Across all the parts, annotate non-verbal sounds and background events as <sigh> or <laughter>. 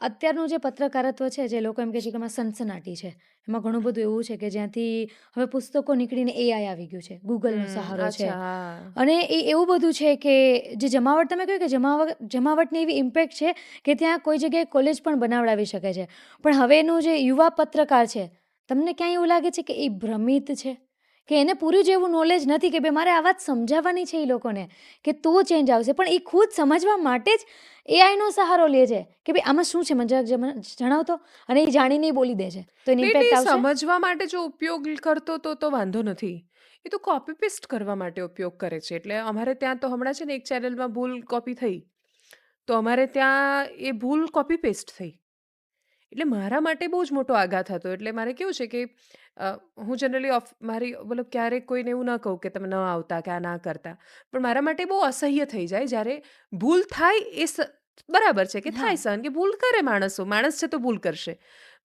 અત્યારનું જે પત્રકારત્વ છે જે લોકો એમ કહે છે કે એમાં સનસનાટી છે એમાં ઘણું બધું એવું છે કે જ્યાંથી હવે પુસ્તકો નીકળીને એઆઈ આવી ગયું છે ગૂગલનો સહારો છે. અને એ એવું બધું છે કે જે જમાવટ તમે કહ્યું કે જમાવટ જમાવટની એવી ઇમ્પેક્ટ છે કે ત્યાં કોઈ જગ્યાએ કોલેજ પણ બનાવડાવી શકે છે. પણ હવેનું જે યુવા પત્રકાર છે તમને ક્યાંય એવું લાગે છે કે એ ભ્રમિત છે? કે એને પૂરું જેવું નોલેજ નથી કે ભાઈ મારે આ વાત સમજાવવાની છે એ લોકોને કે તો ચેન્જ આવશે. પણ એ ખુદ સમજવા માટે જ એઆઈનો સહારો લે છે કે ભાઈ આમાં શું છે? મને જણાવતો અને એ જાણીને બોલી દે છે. તો એની ઇમ્પેક્ટ આવશે? સમજવા માટે જો ઉપયોગ કરતો તો તો વાંધો નથી. એ તો કોપી પેસ્ટ કરવા માટે ઉપયોગ કરે છે. એટલે અમારે ત્યાં તો હમણાં છે ને એક ચેનલમાં ભૂલ કોપી થઈ. તો અમારે ત્યાં એ ભૂલ કોપી પેસ્ટ થઈ. એટલે મારા માટે બહુ જ મોટો આઘાત હતો. એટલે મારે કેવું છે કે અ, હું જનરલી ઓફ મારી મતલબ ક્યારેક કોઈને એવું ન કહું કે તમે ન આવતા કે આ ના કરતા. પણ મારા માટે બહુ અસહ્ય થઈ જાય જ્યારે ભૂલ થાય એ સ- બરાબર છે કે થાય હા. સહન કે ભૂલ કરે માણસો માણસ છે તો ભૂલ કરશે.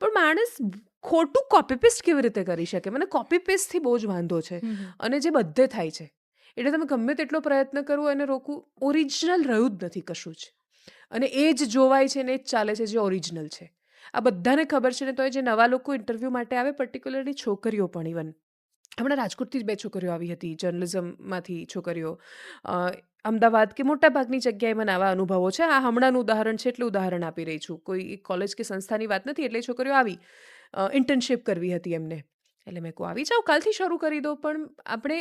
પણ માણસ ખોટું કોપી પેસ્ટ કેવી રીતે કરી શકે? મને કોપી પેસ્ટથી બહુ જ વાંધો છે હમ હમ. અને જે બધે થાય છે. એટલે તમે ગમે તેટલો પ્રયત્ન કરો એને રોકવું ઓરિજિનલ રહ્યું જ નથી કશું જ. અને એ જ જોવાય છે ને એ જ ચાલે છે જે ઓરિજિનલ છે. આ બધાને ખબર છે ને તો જે નવા લોકો ઇન્ટરવ્યૂ માટે આવે પર્ટિક્યુલરલી છોકરીઓ પણ ઇવન હમણાં રાજકોટથી જ બે છોકરીઓ આવી હતી જર્નલિઝમમાંથી છોકરીઓ. અમદાવાદ કે મોટાભાગની જગ્યાએ મને આવા અનુભવો છે. આ હમણાંનું ઉદાહરણ છે એટલે ઉદાહરણ આપી રહી છું. કોઈ કોલેજ કે સંસ્થાની વાત નથી એટલે છોકરીઓ આવી ઇન્ટર્નશિપ કરવી હતી એમને. એટલે મેં કહું, આવી જાઓ, કાલથી શરૂ કરી દો, પણ આપણે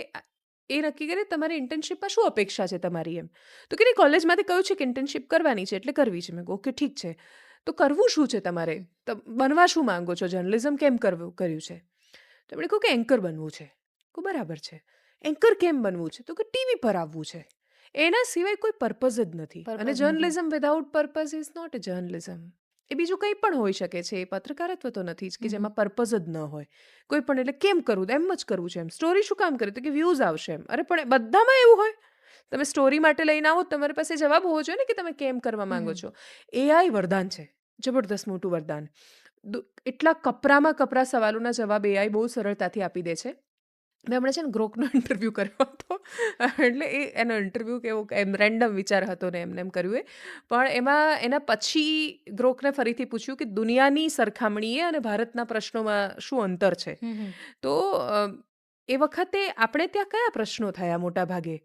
એ નક્કી કરીએ તમારી ઇન્ટર્નશિપમાં શું અપેક્ષા છે તમારી એમ? તો કે કોલેજમાંથી કહ્યું છે કે ઇન્ટર્નશિપ કરવાની છે એટલે કરવી છે. મેં કહું કે ઠીક છે. તો કરવું શું છે તમારે? તમ- બનવા શું માંગો છો? જર્નલિઝમ કેમ કરવું કર્યું છે? તેમણે કહ્યું કે એન્કર બનવું છે. કહું બરાબર છે. એન્કર કેમ બનવું છે? તો કે ટીવી પર આવવું છે. એના સિવાય કોઈ પર્પઝ જ નથી. અને journalism without purpose is not a journalism. એ બીજું કંઈ પણ હોઈ શકે છે. એ પત્રકારત્વ તો નથી જ કે જેમાં પર્પઝ જ ન હોય. કોઈ પણ એટલે કેમ કરવું? એમ જ કરવું છે એમ. સ્ટોરી શું કામ કરે? તો કે વ્યૂઝ આવશે એમ. અરે પણ બધામાં એવું હોય? તમે સ્ટોરી માટે લઈને આવો તમારી પાસે જવાબ હોવો જોઈએ ને કે તમે કેમ કરવા માંગો છો? એઆઈ વરદાન છે. જબરદસ્ત મોટું વરદાન. એટલા કપરામાં કપરા સવાલોના જવાબ એઆઈ બહુ સરળતાથી આપી દે છે. મેં હમણાં છે ને ગ્રોકનો <laughs> ઇન્ટરવ્યૂ કર્યો હતો. એટલે એ એનો ઇન્ટરવ્યૂ કેવો એમ રેન્ડમ વિચાર હતો ને એમને એમ કર્યું એ. પણ એમાં એના પછી ગ્રોકને ફરીથી પૂછ્યું કે દુનિયાની સરખામણીએ અને ભારતના પ્રશ્નોમાં શું અંતર છે. તો એ વખતે આપણે ત્યાં કયા પ્રશ્નો થયા મોટા ભાગે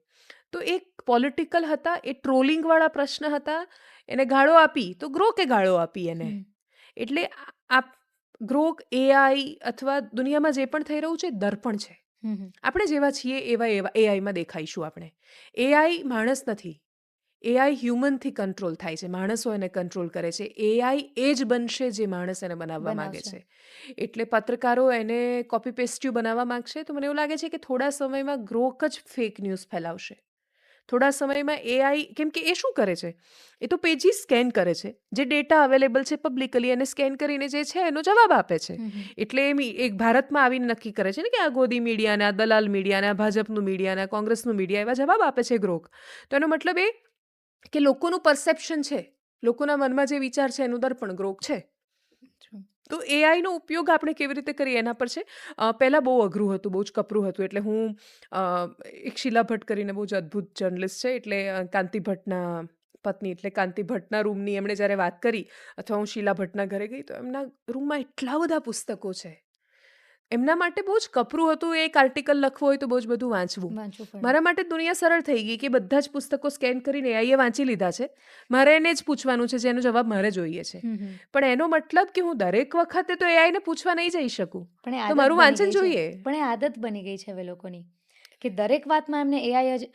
તો એક પોલિટિકલ હતા એ ટ્રોલિંગવાળા પ્રશ્ન હતા એને ગાળો આપી તો ગ્રોકે ગાળો આપી એને? એટલે આ- આ ગ્રોક એઆઈ અથવા દુનિયામાં જે પણ થઈ રહ્યું છે દર્પણ છે. આપણે જેવા છીએ એવા એવા એઆઈમાં દેખાઈશું આપણે. એઆઈ માણસ નથી. એઆઈ હ્યુમનથી કંટ્રોલ થાય છે. માણસો એને કંટ્રોલ કરે છે. એઆઈ એ જ બનશે જે માણસ એને બનાવવા માંગે છે. એટલે પત્રકારો એને કોપી પેસ્ટ્યુ બનાવવા માંગશે તો મને એવું લાગે છે કે થોડા સમયમાં ગ્રોક જ ફેક ન્યૂઝ ફેલાવશે. થોડા સમયમાં એઆઈ કેમ કે એ શું કરે છે? એ તો પેજીસ સ્કેન કરે છે. જે ડેટા અવેલેબલ છે પબ્લિકલી અને સ્કેન કરીને જે છે એનો જવાબ આપે છે. એટલે એમ એક ભારતમાં આવીને નક્કી કરે છે ને કે આ ગોદી મીડિયાના દલાલ મીડિયાના ભાજપનું મીડિયાના કોંગ્રેસનું મીડિયા એવા જવાબ આપે છે ગ્રોક. તો એનો મતલબ એ કે લોકોનું પરસેપ્શન છે. લોકોના મનમાં જે વિચાર છે એનું દર્પણ ગ્રોક છે. તો એઆઈનો ઉપયોગ આપણે કેવી રીતે કરીએ? એના પર છે. પહેલાં બહુ અઘરું હતું, બહુ જ કપરું હતું. એટલે હું એક શીલા ભટ્ટ કરીને બહુ જ અદ્ભુત જર્નલિસ્ટ છે. એટલે કાંતિ ભટ્ટના પત્ની, એટલે કાંતિ ભટ્ટના રૂમની એમણે જ્યારે વાત કરી, અથવા હું શીલા ભટ્ટના ઘરે ગઈ, તો એમના રૂમમાં એટલા બધા પુસ્તકો છે. એમના માટે બહુ જ કપરું હતું એક આર્ટિકલ લખવો હોય તો બહુ જ બધું વાંચવું. મારા માટે દુનિયા સરળ થઈ ગઈ કે બધા જ પુસ્તકો સ્કેન કરીને એઆઈએ વાંચી લીધા છે. મારે એને જ પૂછવાનું છે જેનો જવાબ મારે જોઈએ છે. પણ એનો મતલબ કે હું દરેક વખતે તો એઆઈને પૂછવા નહીં જઈ શકું. પણ મારું વાંચન જોઈએ. પણ એ આદત બની ગઈ છે હવે લોકોની. કે દરેક વાતમાં એમને એઆઈ જ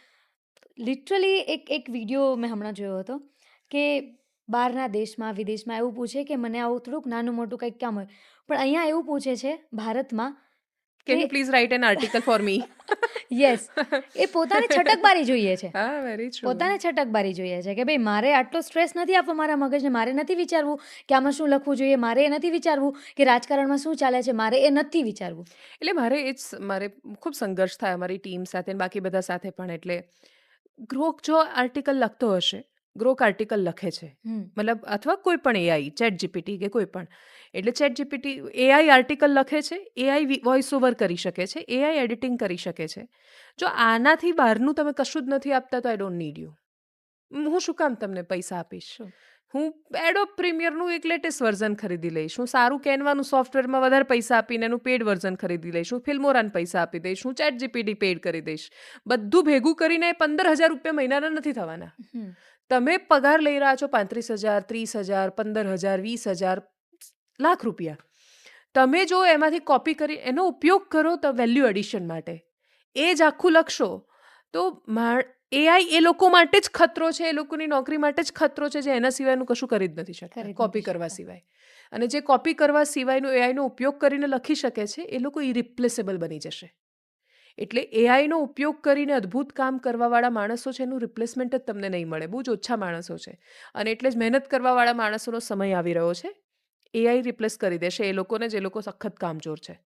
લિટરલી એક એક વીડિયો મેં હમણાં જોયો હતો કે બહારના દેશમાં વિદેશમાં એવું પૂછે કે મને આવું થોડુંક નાનું મોટું કંઈક કામ હોય. પણ અહીંયા એવું પૂછે છે ભારતમાં કેન યુ કે- please write an article for me yes એ પોતાને છટકબારી જોઈએ છે. હા વેરી પોતાને છટકબારી જોઈએ છે કે ભાઈ મારે આટલો સ્ટ્રેસ નથી આપવો મારા મગજને મારે નથી વિચારવું કે આમાં શું લખવું જોઈએ મારે એ નથી વિચારવું કે રાજકારણમાં શું ચાલે છે મારે એ નથી વિચારવું. એટલે મારે એ જ મારે ખૂબ સંઘર્ષ થાય અમારી ટીમ સાથે બાકી બધા સાથે પણ. એટલે ગ્રોક જો આર્ટિકલ લખતો હશે ગ્રોક આર્ટિકલ લખે છે. મતલબ અથવા કોઈ પણ એઆઈ ચેટ જીપીટી કે કોઈ પણ. એટલે ચેટ જીપીટી એઆઈ આર્ટિકલ લખે છે એઆઈ વોઇસ ઓવર કરી શકે છે એઆઈ એડિટિંગ કરી શકે છે. જો આનાથી બહારનું તમે કશું જ નથી આપતા તો આઈ ડોન્ટ નીડ યુ હું શું કામ તમને પૈસા આપીશ? હું એડો પ્રીમિયરનું એક લેટેસ્ટ વર્ઝન ખરીદી લઈશ. હું સારું કેનવાનું સોફ્ટવેરમાં વધારે પૈસા આપીને એનું પેડ વર્ઝન ખરીદી લઈશ. હું ફિલ્મોરાન પૈસા આપી દઈશ. હું ચેટ જીપીટી પેડ કરી દઈશ. બધું ભેગું કરીને પંદર હજાર રૂપિયા મહિનાના નથી થવાના. તમે પગાર લઈ રહ્યા છો પાંત્રીસ હજાર ત્રીસ હજાર પંદર હજાર વીસ હજાર લાખ રૂપિયા. તમે જો એમાંથી કોપી કરી એનો ઉપયોગ કરો તો વેલ્યુ એડિશન માટે. એ જ આખું લખશો તો એઆઈ એ લોકો માટે જ ખતરો છે એ લોકોની નોકરી માટે જ ખતરો છે જે એના સિવાયનું કશું કરી જ નથી શકતા કોપી કરવા સિવાય. અને જે કોપી કરવા સિવાયનો એઆઈનો ઉપયોગ કરીને લખી શકે છે એ લોકો ઇરિપ્લેસેબલ બની જશે. એટલે એઆઈનો ઉપયોગ કરીને અદ્ભુત કામ કરવાવાળા માણસો છે, એનું રિપ્લેસમેન્ટ જ તમને નહીં મળે. બહુ જ ઓછા માણસો છે. અને એટલે જ મહેનત કરવાવાળા માણસોનો સમય આવી રહ્યો છે. એઆઈ રિપ્લેસ કરી દેશે. એ લોકોને, જે લોકો સખત કામચોર છે.